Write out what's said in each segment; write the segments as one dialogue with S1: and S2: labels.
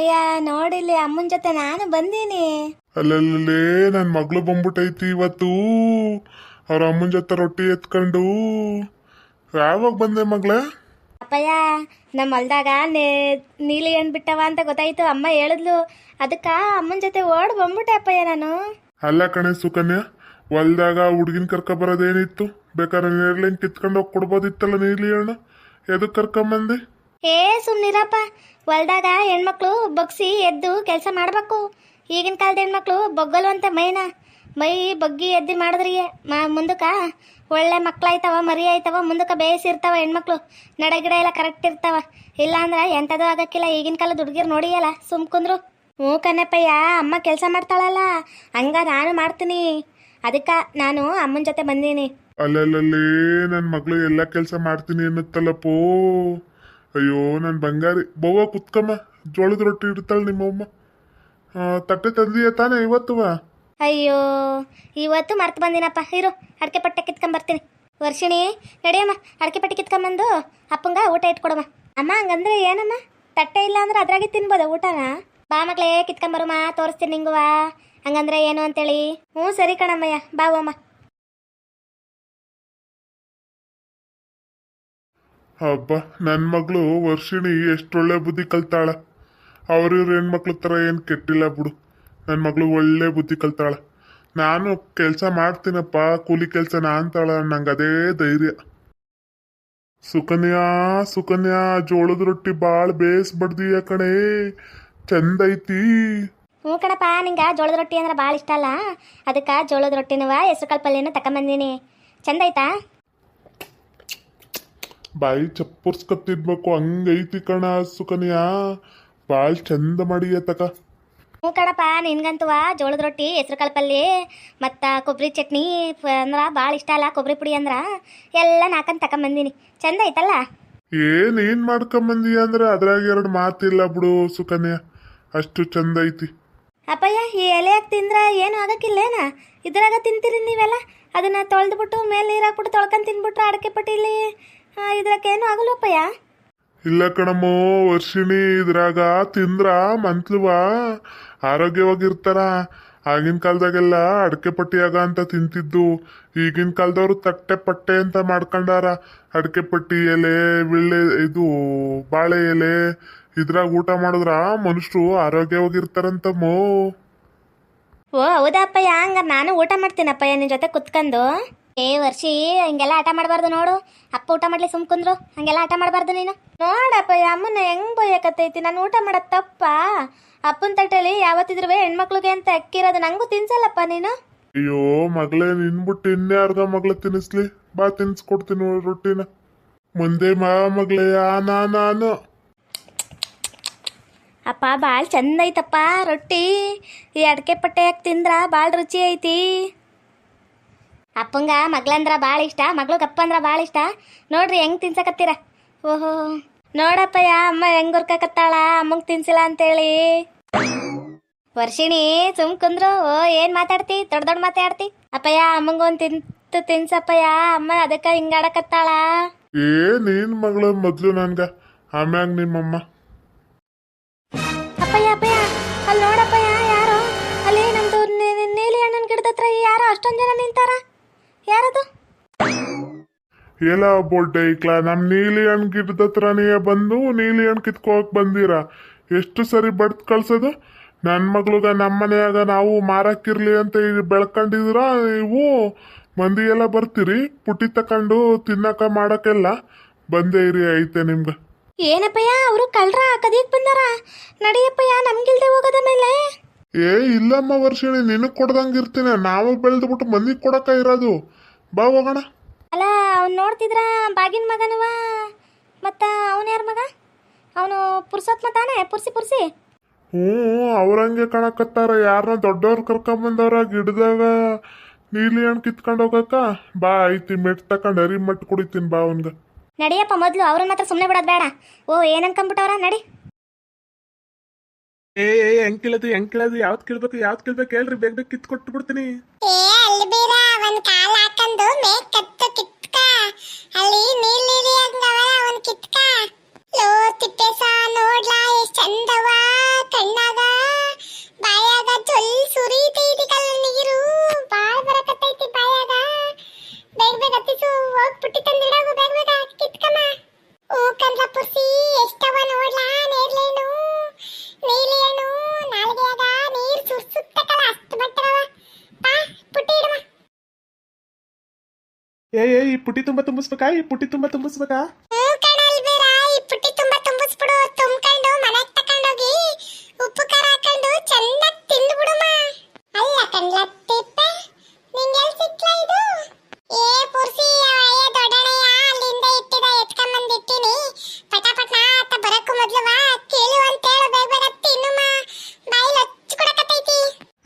S1: ಅಯ್ಯ ನೋಡಿಲ್ಲಿ ಅಮ್ಮನ ಜೊತೆ ನಾನು ಬಂದೀನಿ.
S2: ಅಲ್ಲಲ್ಲೇ ನನ್ ಮಗಳು ಬಂದ್ಬಿಟ್ಟೈತಿ ಇವತ್ತು. ಅವ್ರ ಅಮ್ಮನ ಜೊತೆ ರೊಟ್ಟಿ ಎತ್ಕೊಂಡು. ಯಾವಾಗ ಬಂದೆ ಮಗಳ?
S1: ಅಪ್ಪಯ್ಯ ನಮ್ಮ ಹೊಲ್ದಾಗ ನೀಲಿ ಹಣ್ಣು ಬಿಟ್ಟವ ಅಂತ ಗೊತ್ತಾಯ್ತು. ಅಮ್ಮ ಹೇಳಿದ್ಲು ಅದಕ್ಕ ಅಮ್ಮನ ಜೊತೆ ಓಡ್ ಬಂದ್ಬಿಟ್ಟೆ ಅಪ್ಪಯ್ಯ ನಾನು.
S2: ಅಲ್ಲ ಕಣೆ ಸುಕನ್ಯ ಹೊಲ್ದಾಗ ಹುಡುಗಿನ ಕರ್ಕ ಬರೋದೇನಿತ್ತು? ಬೇಕಾದ್ರೆ ನೇರ್ಲಿಂಗ್ ಕಿತ್ಕೊಂಡು ಹೋಗಿ ಕೊಡ್ಬೋದಿತ್ತಲ್ಲ ನೀಲಿ ಹಣ್ಣು? ಎದಕ್ ಕರ್ಕೊಂಬಂದೆ?
S1: ಏ ಸುಮ್ನಿರಪ್ಪ. ಹೊಲ್ದಾಗ ಹೆಣ್ಮಕ್ಳು ಬಗ್ಸಿ ಎದ್ದು ಕೆಲಸ ಮಾಡ್ಬೇಕು. ಈಗಿನ ಕಾಲದ ಹೆಣ್ಮಕ್ಳು ಬೊಗ್ಗಲು ಅಂತ ಮೈನ. ಮೈ ಬಗ್ಗಿ ಎದ್ದು ಮಾಡಿದ್ರಿಗೆ ಮಾ, ಮುಂದಕ್ಕ ಒಳ್ಳೆ ಮಕ್ಳಾಯ್ತವ ಮರಿ ಆಯ್ತವ ಮುಂದಕ್ಕೆ ಬೇಯಿಸಿರ್ತಾವ ಹೆಣ್ಮಕ್ಳು. ನಡಗಿಡ ಎಲ್ಲ ಕರೆಕ್ಟ್ ಇರ್ತಾವ. ಇಲ್ಲಾಂದ್ರೆ ಎಂಥದ್ದು ಆಗಕ್ಕಿಲ್ಲ. ಈಗಿನ ಕಾಲದ ಹುಡುಗಿರು ನೋಡಿಯಲ್ಲ ಸುಮ್ ಕುಂದ್ರು. ಹ್ಞೂ ಕಣ್ಣಪ್ಪಯ್ಯ, ಅಮ್ಮ ಕೆಲಸ ಮಾಡ್ತಾಳಲ್ಲ. ಹಂಗ ನಾನು ಮಾಡ್ತೀನಿ. ಅದಕ್ಕೆ ನಾನು ಅಮ್ಮನ ಜೊತೆ ಬಂದೀನಿ.
S2: ಅಲ್ಲಲ್ಲೇ ನನ್ನ ಮಗಳು ಎಲ್ಲ ಕೆಲಸ ಮಾಡ್ತೀನಿ ಅನ್ನತ್ತಲ್ಲಪ್ಪೋ ಅಯ್ಯೋ ನನ್ನ ಬಂಗಾರಿ. ಬವ್ವ, ಕುತ್ಕಮ್ಮ. ಜೋಳದ ರೊಟ್ಟಿ ಇಡ್ತಾಳೆ ನಿಮ್ಮಮ್ಮ ತಟ್ಟೆ ತಂದಿಯ ತಾನೇ ಇವತ್ತುವ
S1: ಅಯ್ಯೋ, ಇವತ್ತು ಮರ್ತು ಬಂದಿನಪ್ಪ. ಇರು, ಅಡಿಕೆ ಪಟ್ಟೆ ಕಿತ್ಕೊಂಬರ್ತೀನಿ ವರ್ಷಿಣಿ, ನಡೆಯಮ್ಮ, ಅಡಿಕೆ ಪಟ್ಟೆ ಕಿತ್ಕೊಂಬಂದು ಅಪ್ಪಂಗ ಊಟ ಇಟ್ಕೊಡಮ್ಮ. ಅಮ್ಮ, ಹಂಗಂದ್ರೆ ಏನಮ್ಮ? ತಟ್ಟೆ ಇಲ್ಲ ಅಂದ್ರೆ ಅದ್ರಾಗೆ ತಿನ್ಬೋದ ಊಟನ? ಬಾ ಮಕ್ಳೇ ಕಿತ್ಕೊಂಬರುಮ್ಮ ತೋರಿಸ್ತೀನಿ ನಿಂಗುವ ಹಂಗಂದ್ರೆ ಏನು ಅಂತೇಳಿ? ಹ್ಞೂ, ಸರಿ ಕಣಮ್ಮಯ್ಯ. ಬಾವಮ್ಮ
S2: ಹಬ್ಬ ನನ್ನ ಮಗಳು ವರ್ಷಿಣಿ ಎಷ್ಟೊಳ್ಳೆ ಬುದ್ಧಿ ಕಲ್ತಾಳ. ಅವ್ರಿವ್ರ ಹೆಣ್ಮಕ್ಳ ಥರ ಏನು ಕೆಟ್ಟಿಲ್ಲ ಬಿಡು. ನನ್ನ ಮಗಳು ಒಳ್ಳೆ ಬುದ್ಧಿ ಕಲ್ತಾಳ. ನಾನು ಕೆಲಸ ಮಾಡ್ತೀನಪ್ಪ, ಕೂಲಿ ಕೆಲಸ ಅಂತಾಳ, ನಂಗೆ ಅದೇ ಧೈರ್ಯ. ಸುಕನ್ಯಾ ಸುಕನ್ಯಾ, ಜೋಳದ ರೊಟ್ಟಿ ಭಾಳ ಬೇಸ್ ಬಡ್ದೀಯ ಕಣೇ. ಚಂದ ಐತಿ.
S1: ಹ್ಞೂ ಕಣಪ್ಪ, ನಿಂಗೆ ಜೋಳದ ರೊಟ್ಟಿ ಅಂದ್ರೆ ಭಾಳ ಇಷ್ಟ ಅಲ್ಲ. ಅದಕ್ಕೆ ಜೋಳದ ರೊಟ್ಟಿನವ ಹೆಸರು ಕಾಳು ಪಲ್ಯನೂ ತಗೊಂಬಂದೀನಿ ಚಂದ ಆಯ್ತಾ
S2: ಬಾಯಿ ಚಪ್ಪರ್ಸ್ಕತ್ತಿದ್ಬೇಕು ಹಂಗೈತಿ ಕಣ ಸುಕನ್ಯ. ಭಾಳ ಚಂದ ಮಾಡಿ ತಕ.
S1: ಹ್ಞೂ ಕಣಪ್ಪ ನಿನ್ಗಂತುವ ಜೋಳದ ರೊಟ್ಟಿ ಹೆಸ್ರು ಕಾಳು ಪಲ್ಯ ಮತ್ತು ಕೊಬ್ಬರಿ ಚಟ್ನಿ ಅಂದ್ರೆ ಭಾಳ ಇಷ್ಟ ಅಲ್ಲ ಕೊಬ್ಬರಿ ಪುಡಿ ಅಂದ್ರೆ. ಎಲ್ಲ ನಾಕಂದು ತಕೊಂಬಂದಿನಿ. ಚಂದ ಐತಲ್ಲ?
S2: ಏನ್ ಏನ್ ಮಾಡ್ಕೊಂಬಂದಿ ಅಂದ್ರೆ ಅದ್ರಾಗ ಎರಡು ಮಾತಿಲ್ಲ ಬಿಡು ಸುಕನ್ಯ. ಅಷ್ಟು ಚಂದ ಐತಿ.
S1: ಅಪ್ಪಯ್ಯ ಈ ಎಲೆಯಾಗ ತಿಂದ್ರೆ ಏನು ಆಗಕ್ಕಿಲ್ಲೇನ? ಇದ್ರಾಗ ತಿಂತೀರಿ ನೀವೆಲ್ಲ? ಅದನ್ನ ತೊಳೆದ್ಬಿಟ್ಟು ಮೇಲೆ ನೀರು ಹಾಕ್ಬಿಟ್ಟು ತೊಳ್ಕೊಂಡು ತಿನ್ಬಿಟ್ರೆ ಅಡಕೆ ಪಟ್ಟಿಲಿ ಇದ್ರಾಗೇನು ಆಗಲ್ಲಪ್ಪಯ್ಯ
S2: ಇಲ್ಲ ಕಣಮ್ಮೋ ವರ್ಷಿಣಿ ಇದ್ರಾಗ ತಿಂದ್ರ ಮಂತ್ಲುವ ಆರೋಗ್ಯವಾಗಿರ್ತಾರ. ಆಗಿನ ಕಾಲದಾಗೆಲ್ಲ ಅಡಕೆ ಪಟ್ಟಿಯಾಗ ಅಂತ ತಿಂತಿದ್ದು. ಈಗಿನ ಕಾಲದವ್ರು ತಟ್ಟೆ ಪಟ್ಟೆ ಅಂತ ಮಾಡ್ಕೊಂಡಾರ. ಅಡಕೆ ಪಟ್ಟಿ ಎಲೆ ವಿಳ್ಳೆ ಇದು ಬಾಳೆ ಎಲೆ ಇದ್ರಾಗ ಊಟ ಮಾಡಿದ್ರ ಮನುಷ್ಯರು ಆರೋಗ್ಯವಾಗಿರ್ತಾರಂತಮ್ಮೋ.
S1: ಓ ಹೌದಾ ಅಪ್ಪಯ್ಯ ಹಂಗ ನಾನು ಊಟ ಮಾಡ್ತೀನಪ್ಪಯ್ಯ ನಿನ್ನ ಜೊತೆ ಕುತ್ಕೊಂಡು. ಏ ವರ್ಷಿ ಹಂಗೆಲ್ಲ ಆಟ ಮಾಡಬಾರ್ದು ನೋಡು. ಅಪ್ಪ ಊಟ ಮಾಡ್ಲಿ ಸುಮ್ ಕುಂದ್ರು. ಹಂಗೆಲ್ಲ ಆಟ ಮಾಡಬಾರ್ದು ನೀನು. ನೋಡಪ್ಪ ಅಮ್ಮನ ಹೆಂಗ್ ಬೈಯಕತ್ತೈತಿ? ನಾನು ಊಟ ಮಾಡೋದ್ ತಪ್ಪ. ಅಪ್ಪನ ತಟ್ಟೆಲಿ ಯಾವತ್ತಿದ್ರು ಹೆಣ್ಮಕ್ಳಿಗೆ ಅಂತ ಅಕ್ಕಿರೋದು ನಂಗೂ ತಿನ್ಸಲ್ಲಪ್ಪ ನೀನು?
S2: ಅಯ್ಯೋ ಮಗಳೇ ನಿನ್ಬಿಟ್ಟು ಇನ್ಯಾರ್ದ ಮಗಳ ತಿನ್ನಿಸ್ಲಿ. ಬಾ ತಿನ್ಸ್ಕೊಡ್ತೀನಿ ನೋಡು ರೊಟ್ಟಿನ. ಮುಂದೆ ಮಾ ಮಗಳೇ ಆ ನಾ ನಾನು.
S1: ಅಪ್ಪ ಭಾಳ ಚಂದ ಐತಪ್ಪ ರೊಟ್ಟಿ. ಈ ಅಡಕೆ ಪಟ್ಟೆ ಯಾಕೆ ತಿಂದ್ರ? ಭಾಳ ರುಚಿ ಐತಿ. ಅಪ್ಪಂಗ ಮಗ್ಳಂದ್ರ ಭಾಳ ಇಷ್ಟ ಮಗಳು ಗಪ್ಪ ಅಂದ್ರ ಭಾಳ ಇಷ್ಟ. ನೋಡ್ರಿ ಹೆಂಗ್ ತಿನ್ಸಕತ್ತೀರ? ಓಹೋ. ನೋಡಪ್ಪಯ್ಯ ಅಮ್ಮ ಹೆಂಗ್ ಹುರ್ಕಕತ್ತಾಳ ಅಮ್ಮಂಗ್ ತಿನ್ಸಿಲ್ಲ ಅಂತೇಳಿ. ವರ್ಷಿಣಿ ಸುಮ್ ಕುಂದ್ರು ಓ ಏನ್ ಮಾತಾಡ್ತಿ? ದೊಡ್ಡ ದೊಡ್ಡ ಮಾತಾಡ್ತಿ? ಅಪ್ಪಯ್ಯ ಅಮ್ಮಂಗ ಒಂದ್ ತಿಂತು ತಿನ್ಸಪ್ಪಯ್ಯ ಅಮ್ಮ ಅದಕ್ಕ ಹಿಂಗಾಡಕತ್ತಾಳ.
S2: ಏ ನೀನ್ ಮಗಳ ಮೊದ್ಲು ನನ್ಗ ಆಮ್ಯಾಗ ನಿಮ್ಮಮ್ಮ.
S1: ಅಪ್ಪಯ್ಯ ಅಪ್ಪಯ್ಯ ಅಲ್ಲಿ ನೋಡಪ್ಪಯ್ಯ ಯಾರು? ಅಲ್ಲಿ ನಮ್ದು ನೀಲಿ ಅಣ್ಣನ್ ಗಿಡದತ್ರ ಯಾರೋ ಅಷ್ಟೊಂದ್ ಜನ ನಿಂತಾರ. ಯಾರದು?
S2: ಎಲ್ಲ ಬೋಲ್ಡೆ ಇಕ್ಲಾ ನಮ್ ನೀಲಿ ಹಣ್ ಗಿಡದ ಹತ್ರನೇ ಬಂದು ನೀಲಿ ಹಣ್ ಕಿತ್ಕೋಕ್ ಬಂದಿರ? ಎಷ್ಟು ಸರಿ ಬಡ್ದ್ ಕಳ್ಸೋದು? ನನ್ ಮಗ್ಳುಗ ನಮ್ಮ ಮನೆಯಾಗ ನಾವು ಮಾರಕ್ಕಿರ್ಲಿ ಅಂತ ಬೆಳ್ಕೊಂಡಿದ್ರ ನೀವು? ಮಂದಿ ಎಲ್ಲ ಬರ್ತೀರಿ ಪುಟ್ಟಿ ತಕೊಂಡು ತಿನ್ನಕ ಮಾಡಕ್ಕೆಲ್ಲ? ಬಂದೇ ಇರಿ ಐತೆ ನಿಮ್ಗ.
S1: ಏನಪ್ಪಯ್ಯ ಅವರು ಕಳ್ರ ಕದಿಯಕ್ ಬಂದಾರ? ನಡಿಯಪ್ಪಯ್ಯ ನಮ್ಗಿಲ್ದೆ ಹೋಗೋದ ಮೇಲೆ?
S2: ಏ ಇಲ್ಲಮ್ಮ ವರ್ಷಿಣಿ ನಿನಗ್ ಕೊಡ್ದಂಗ ಇರ್ತೀನಿ. ನಾವು ಬೆಳೆದ್ಬಿಟ್ಟು ಮಂದಿಗೆ ಕೊಡಕ ಇರೋದು. ಬಾ ಹೋಗೋಣ.
S1: ಅಲ್ಲ ಅವ್ನು ನೋಡ್ತಿದ್ರ ಬಾಗಿನ ಮಗನವ? ಮತ್ತ ಅವನ ಯಾರ ಮಗ? ಅವನು ಪುರ್ಸೋತ್ ಮತಾನೆ ಪುರ್ಸಿ ಪುರ್ಸಿ.
S2: ಹ್ಞೂ ಅವ್ರಂಗೆ ಕಾಣಕತ್ತಾರ. ಯಾರನ್ನ ದೊಡ್ಡವ್ರು ಕರ್ಕೊಂಬಂದವ್ರ ಗಿಡದಾಗ ನೀಲಿ ಹಣ್ಣು ಕಿತ್ಕೊಂಡು ಹೋಗಕ್ಕ? ಬಾ ಐತಿ ಮೆಟ್ ತಕೊಂಡು ಅರಿ ಮಟ್ ಕುಡಿತೀನಿ ಬಾ ಅವನ್ಗ.
S1: ನಡಿಯಪ್ಪ ಮೊದ್ಲು ಅವ್ರನ್ನ ಮಾತ್ರ ಸುಮ್ಮನೆ ಬಿಡೋದು ಬೇಡ. ಓ ಏನ್ ಅನ್ಕೊಂಬಿಟ್ಟವ್ರ? ನಡಿ.
S3: ಏ ಏ ಹೆಂಗ್ ಕೇಳದು ಹೆಂಗ್ ಕೇಳದು ಯಾವ್ದು ಕೇಳ್ಬೇಕು ಯಾವ್ದು ಕೇಳ್ಬೇಕು ಹೇಳ್ರಿ ಬೇಗ ಬೇಗ ಕಿತ್ ಕೊಟ್ಟು ಬಿಡ್ತೀನಿ
S4: ಅಲ್ಲಿ ಬೀರ, ಒಂದ್ ಕಾಲ್ ಹಾಕೊಂಡು ಮೇಕ್ ಕತ್ತು ಕಿತ್ಕ. ಅಲ್ಲಿ ನೀಲಿ ಹಂಗವ ಒಂದ್ ಕಿತ್ಕ. ಲೋ ತಿಪ್ಪೇಸ, ನೋಡ್ಲಾ, ಎಷ್ಟ್ ಚಂದವ
S3: ಕಣ್ಣಾಗ. ಬಾಯಾಗ ಚೊಲ್ ಸುರಿತೈತಿ ಕಲ್ಲ ನೀರು ಬಾಳ ಬರಕತ್ತೈತಿ, ಬಾಯ ತುಂಬಿಸ್ಬೇಕಾ
S4: ಈ ಪುಟ್ಟಿ ತುಂಬ ತುಂಬಿಸ್ಬೇಕಾ?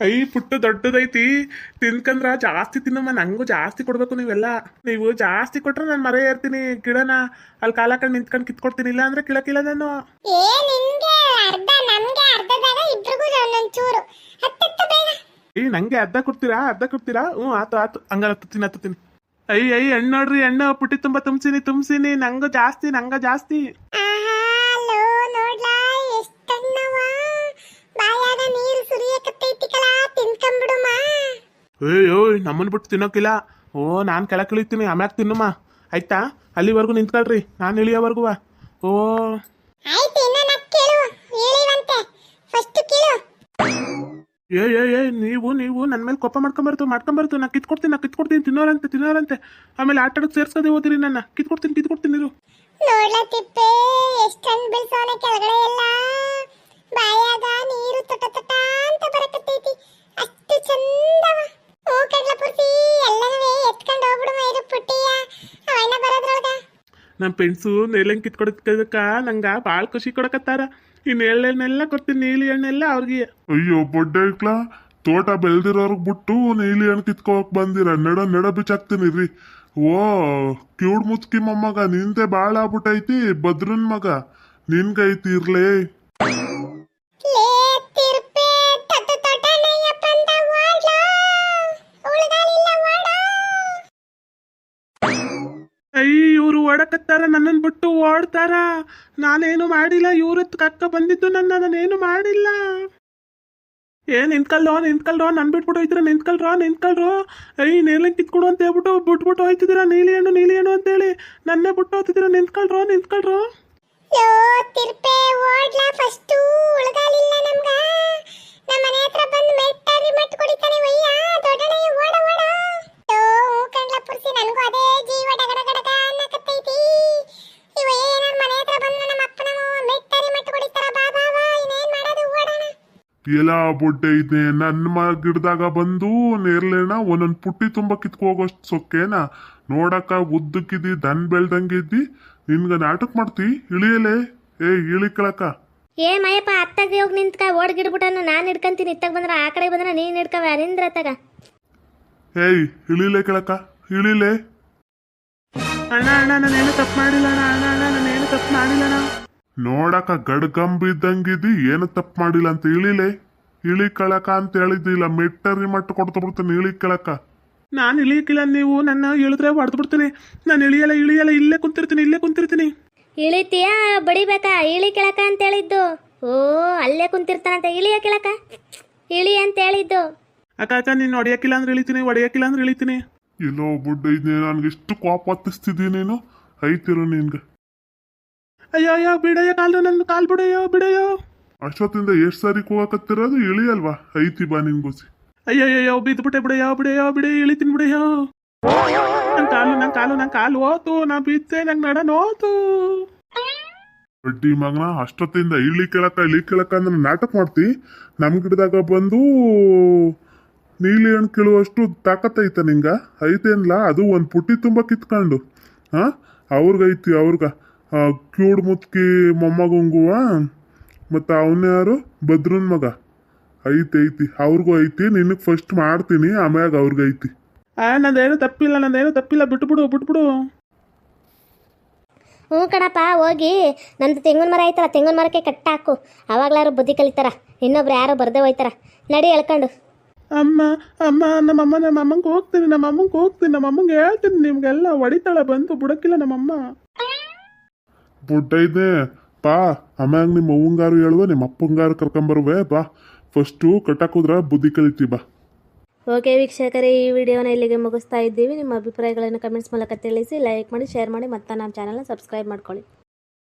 S3: ಐ ಪುಟ್ಟು ದೊಡ್ಡದೈತಿ. ತಿನ್ಕಂದ್ರ ಜಾಸ್ತಿ ತಿನ್ನಮ್ಮ ನಂಗೂ ಜಾಸ್ತಿ ಕೊಡ್ಬೇಕು ನೀವೆಲ್ಲ. ನೀವು ಜಾಸ್ತಿ ಕೊಟ್ರೆ ನಾನು ಮರೆ ಇರ್ತೀನಿ ಗಿಡನ ಅಲ್ಲಿ ಕಾಲ ಕಂಡು ನಿಂತ್ಕೊಂಡು ಕಿತ್ಕೊಡ್ತೀನಿ ಇಲ್ಲ ಅಂದ್ರೆ ಕಿಳಕಿಲ್ಲ ನಾನು.
S4: ಏ ನಿನ್ಗೆ ಅರ್ಧ ನಮ್ಗೆ ಅರ್ಧದಾಗ ಇಬ್ರಿಗೂ ಒಂದೊಂದ್ ಚೂರು ಹತ್ತತ್ತು ಬೇಗ.
S3: ಏ ನಂಗೆ ಅರ್ಧ ಕೊಡ್ತೀರಾ? ಅರ್ಧ ಕೊಡ್ತೀರಾ? ಹ್ಞೂ ಆತು ಆತು. ಹಂಗಾರ ಹತ್ತತೀನಿ ಹತ್ತತೀನಿ ಅಯ್ಯ ಅಯ್ಯ ಹಣ್ಣು ನೋಡ್ರಿ ಹಣ್ಣು ಪುಟ್ಟಿ ತುಂಬಾ ತುಂಬಿಸಿನಿ ತುಂಬಿಸಿನಿ. ನಂಗೂ ಜಾಸ್ತಿ ನಂಗ ಜಾಸ್ತಿ.
S4: ಆಹಾ
S3: ಏಯ್ ಓಯ್ ನಮ್ಮನ್ ಬಿಟ್ಟು ತಿನ್ನೋಕಿಲ್ಲ. ಓ ನಾನು ಕೆಳಗೆ ಇಳಿತೀನಿ ಆಮ್ಯಾಗ ತಿನ್ನಮ್ಮ ಆಯ್ತಾ? ಅಲ್ಲಿವರೆಗೂ ನಿಂತ್ಕೊಳ್ರಿ ನಾನು ಇಳಿಯೋವರೆಗೂ. ಓ. ಏ ಏ ಏ ನೀವು ನೀವು ನನ್ನ ಮೇಲೆ ಕೋಪ ಮಾಡ್ಕೊಂಬರ್ತು ಮಾಡ್ಕೊಂಬರ್ತು ನಾ ಕಿತ್ಕೊಡ್ತೀನಿ ನಾ ಕಿತ್ಕೊಡ್ತೀನಿ ತಿನ್ನೋರಂತೆ ತಿನ್ನೋರಂತೆ. ಆಮೇಲೆ ಆಟ ಆಡೋಕೆ ಸೇರ್ಸೋದೇ ಹೋದಿರಿ ನನ್ನ. ಕಿತ್ಕೊಡ್ತೀನಿ ಕಿತ್ಕೊಡ್ತೀನಿ ಇರು. ನಮ್ಮ ಫ್ರೆಂಡ್ಸು ನೇಲಂಗ್ ಕಿತ್ಕೊಡಕ್ಕೆ ನಂಗೆ ಭಾಳ ಖುಷಿ ಕೊಡಕತ್ತಾರ. ಈ ನೇಳೆಣ್ಣೆಲ್ಲ ಕೊಡ್ತೀನಿ, ನೀಲಿ ಹಣ್ಣೆಲ್ಲ ಅವ್ರಿಗೆ.
S2: ಅಯ್ಯೋ ಬೊಡ್ಡೆ ಐಕ್ಲ ತೋಟ ಬೆಳೆದಿರೋರ್ಗೆ ಬಿಟ್ಟು ನೀಲಿ ಹಣ್ಣು ಕಿತ್ಕೋಕ್ ಬಂದಿರ. ನಡ ನಡ ಬಿಚ್ಚಾಕ್ತೀನಿ ರೀ. ಓ ಕಿವುಡ್ ಮುಚ್ಕಿ ಮೊಮ್ಮಗ, ನಿಂದೆ ಭಾಳ ಆಗ್ಬಿಟ್ಟೈತಿ ಭದ್ರನ್ ಮಗ. ನಿನ್ಗೈತಿ ಇರ್ಲೇ.
S3: ಓಡಕತ್ತಾರ ನನ್ನನ್ನು ಬಿಟ್ಟು ಓಡ್ತಾರ. ನಾನೇನು ಮಾಡಿಲ್ಲ, ಇವ್ರ ಕಕ್ಕ ಬಂದಿದ್ದು ನನ್ನ, ನಾನೇನು ಮಾಡಿಲ್ಲ. ಏ, ನಿಂತ್ಕಲ್ರೋ ನಿಂತ್ಕಲ್ರೋ, ನನ್ ಬಿಟ್ಬಿಟ್ಟು ಹೋಯ್ತೀರ ನಿಂತ್ಕಲ್ರೋ ನಿಂತ್ಕಲ್ರೋ. ಐ ನೀಲಿ ಕಿತ್ಕೊಡು ಅಂತ ಹೇಳ್ಬಿಟ್ಟು ಬಿಟ್ಬಿಟ್ಟು ಹೋಯ್ತಿದಿರ ನೀಲಿ ಹಣ್ಣು ನೀಲಿ ಹಣ್ಣು ಅಂತೇಳಿ ನನ್ನೇ ಬಿಟ್ಟು ಹೋಗ್ತಿದ್ದೀರ ನಿಂತ್ಕಲ್ರೋ ನಿಂತ್ಕಲ್ರೋ?
S4: ತಿರ್ಪೆ, ಓಡ್ಲಾ, ಫಸ್ಟು, ಉಳ್ಗಾಲಿಲ್ಲ ನಮ್ಗ. ನಮ್ಮ
S2: ಎಲ್ಲ ಬೊಡ್ಡೆ ಇದೆ. ನನ್ನ ಮ ಗಿಡದಾಗ ಬಂದು ನೇರ್ಲೆನ ಒಂದೊಂದು ಪುಟ್ಟಿ ತುಂಬ ಕಿತ್ಕೋಗೋಷ್ಟು ಸೊಕ್ಕೇನ ನೋಡಕ ಉದ್ದಕ್ಕಿದ್ದಿ ದನ್ ಬೆಳ್ದಂಗಿದ್ದಿ. ನಿನ್ಗ ನಾಟಕ ಮಾಡ್ತಿ? ಇಳಿಯಲೇ? ಏ ಇಳಿಕಳಕ
S1: ಏ ಮಯಪ್ಪ ಅತ್ತಾಗ ಹೋಗಿ ನಿಂತ್ಕ ಓಡ್ಗಿಡ್ಬಿಟ್ಟನು ನಾನು ಹಿಡ್ಕಂತೀನಿ. ಇತ್ತಾಗ ಬಂದ್ರ ಆ ಕಡೆ ಬಂದ್ರ ನೀನು ಹಿಡ್ಕವ ಅರಿಂದ್ರ ಅತ್ತಾಗ.
S2: ಏಯ್ ಇಳಿಲೆ ಕಳಕ. ಇಳಿಲೆ.
S3: ಅಣ್ಣ ಅಣ್ಣ ನಾನೇನು ತಪ್ಪು ಮಾಡಿಲ್ಲ ಅಣ್ಣ ಅಣ್ಣ ಅಣ್ಣ ನಾನೇನು ತಪ್ಪು ಮಾಡಿಲ್ಲ ಅಣ್ಣ.
S2: ನೋಡಕ ಗಡ್ಗಂಬಿದ್ದಂಗಿದ್ದಿ ಏನು ತಪ್ಪು ಮಾಡಿಲ್ಲ ಅಂತ ಇಳಿಲೆ? ಇಳಿ ಕಳಕ ಅಂತ ಹೇಳಿದ್ದಿಲ್ಲ ಮೆಟ್ಟರಿ ಮಟ್ಟ ಕೊಡ್ತಾ ಬಿಡ್ತೀನಿ ಇಳಿ ಕೆಳಕ.
S3: ನಾನು ಇಳಿಯಕ್ಕಿಲ್ಲ ನೀವು ನನ್ನ ಇಳಿದ್ರೆ ಹೊಡೆದು ಬಿಡ್ತೀನಿ. ನಾನು ಇಳಿಯಲ್ಲ ಇಳಿಯಲ್ಲ ಇಲ್ಲೇ ಕುಂತಿರ್ತೀನಿ ಇಲ್ಲೇ ಕುಂತಿರ್ತೀನಿ.
S1: ಇಳಿತೀಯಾ? ಬಡಿಬೇಕಾ? ಇಳಿ ಕೆಳಕ ಅಂತ ಹೇಳಿದ್ದು. ಓ ಅಲ್ಲೇ ಕುಂತಿರ್ತಾನಂತ. ಇಳಿಯ ಕೆಳಕ? ಇಳಿ ಅಂತ ಹೇಳಿದ್ದು.
S3: ಅಕ್ಕ ಅಕ್ಕ ನೀನು ಹೊಡೆಯಕ್ಕಿಲ್ಲ ಅಂದ್ರೆ ಇಳಿತೀನಿ ಹೊಡೆಯಕ್ಕಿಲ್ಲ ಅಂದ್ರೆ ಇಳಿತೀನಿ.
S2: ಇಲ್ಲೋ ಬುಡ್ಡ ಇದ್ನೇ ನನ್ಗೆ ಇಷ್ಟು ಕೋಪ ಹತ್ತಿಸ್ತಿದ್ದೀನಿ ನೀನು? ಐತಿರು ನಿನ್ಗೆ.
S3: ಅಯ್ಯೋ ಅಯ್ಯೋ ಬಿಡಯ್ಯ ಕಾಲು ನನ್ನ ಕಾಲು ಬಿಡಯ್ಯೋ ಬಿಡಯ್ಯೋ.
S2: ಅಷ್ಟೊತ್ತಿಂದ ಎಷ್ಟು ಸಾರಿ ಕೂಗಾಕತ್ತಿರೋದು ಇಳಿ ಅಲ್ವಾ? ಐತಿ ಬಾ ನಿನ್ಗೋಸಿ
S3: ಅಯ್ಯೋ ಅಯ್ಯೋ ಬಿದ್ದುಬಿಟ್ಟೆ ಬಿಡಯ್ಯ ಬಿಡಯ್ಯ ಬಿಡಿ ಇಳಿತೀನಿ ಬಿಡಯ್ಯೋ. ನನ್ನ ಕಾಲು ನನ್ನ ಕಾಲು ನನ್ನ ಕಾಲು ಓತು ನಾ ಬಿದ್ದೆ ನಂಗೆ ನಡ ನೋತು
S2: ಬಡ್ಡಿ ಮಗನ ಅಷ್ಟೊತ್ತಿಂದ ಇಳಿ ಕೇಳಕ ಇಳಿ ಕೇಳಕ ಅಂದ್ರೆ ನಾಟಕ ಮಾಡ್ತಿ? ನಮ್ ಗಿಡದಾಗ ಬಂದು ನೀಲಿ ಹಣ್ಣು ಕೀಳುವಷ್ಟು ಐತ ನಿಂಗ. ಐತೇನ್ಲ? ಅದು ಒಂದು ಪುಟ್ಟಿ ತುಂಬ ಕಿತ್ಕೊಂಡು. ಹಾ? ಅವ್ರಿಗೈತಿ ಅವ್ರಿಗ. ಕ್ಯೂಡ್ ಮುತ್ಕಿ ಮೊಮ್ಮಗಂಗುವ? ಮತ್ತು ಅವನ ಯಾರು? ಭದ್ರನ್ ಮಗ. ಐತಿ ಐತಿ. ಅವ್ರಿಗೂ ಐತಿ. ನಿನಗೆ ಫಸ್ಟ್ ಮಾಡ್ತೀನಿ. ಆಮ್ಯಾಗ ಅವ್ರಿಗೈತಿ
S3: ಆ ನಂದೇನು ತಪ್ಪಿಲ್ಲ ನಂದೇನು ತಪ್ಪಿಲ್ಲ. ಬಿಟ್ಬಿಡು ಬಿಟ್ಬಿಡು
S1: ಹ್ಞೂ ಕಣಪ್ಪ ಹೋಗಿ. ನಂದು ತೆಂಗಿನ ಮರ ಐತಲ್ಲ ತೆಂಗಿನ ಮರಕ್ಕೆ ಕಟ್ಟ ಹಾಕು. ಅವಾಗ್ಲಾರು ಬುದ್ಧಿ ಕಲಿತಾರ. ಇನ್ನೊಬ್ರು ಯಾರೋ ಬರ್ದೇ ಹೋಯ್ತಾರ. ನಡಿ ಹೇಳ್ಕೊಂಡು
S3: ಅಮ್ಮ ಅಮ್ಮ ನಮ್ಮಮ್ಮ ನಮ್ಮ ಅಮ್ಮಂಗೆ ಹೋಗ್ತೀನಿ ನಮ್ಮ ಅಮ್ಮಂಗೆ ಹೋಗ್ತೀನಿ ನಮ್ಮ ಅಮ್ಮಂಗೆ ಹೇಳ್ತೀನಿ. ನಿಮ್ಗೆಲ್ಲ ಹೊಡಿತಾಳೆ ಬಂದು ಬಿಡಕ್ಕಿಲ್ಲ ನಮ್ಮಮ್ಮ.
S2: ಬುಡ್ಡ ಇದೆ ಬಾ. ಆಮ್ಯಾಗ ನಿಮ್ಮ ಅವ್ವಂಗಾರು ಹೇಳುವ, ನಿಮ್ಮ ಅಪ್ಪಂಗಾರು ಕರ್ಕೊಂಬರುವೆ ಬಾ. ಫಸ್ಟು ಕಟ್ಟಾಕೋದ್ರ ಬುದ್ಧಿ ಕಲಿತಿ, ಬಾ.
S1: ಓಕೆ ವೀಕ್ಷಕರೇ, ಈ ವಿಡಿಯೋನ ಇಲ್ಲಿಗೆ ಮುಗಿಸ್ತಾ ಇದ್ದೀವಿ. ನಿಮ್ಮ ಅಭಿಪ್ರಾಯಗಳನ್ನು ಕಮೆಂಟ್ಸ್ ಮೂಲಕ ತಿಳಿಸಿ ಲೈಕ್ ಮಾಡಿ ಶೇರ್ ಮಾಡಿ, ಮತ್ತೆ ನಮ್ಮ ಚಾನಲ್ನ ಸಬ್ಸ್ಕ್ರೈಬ್ ಮಾಡ್ಕೊಳ್ಳಿ.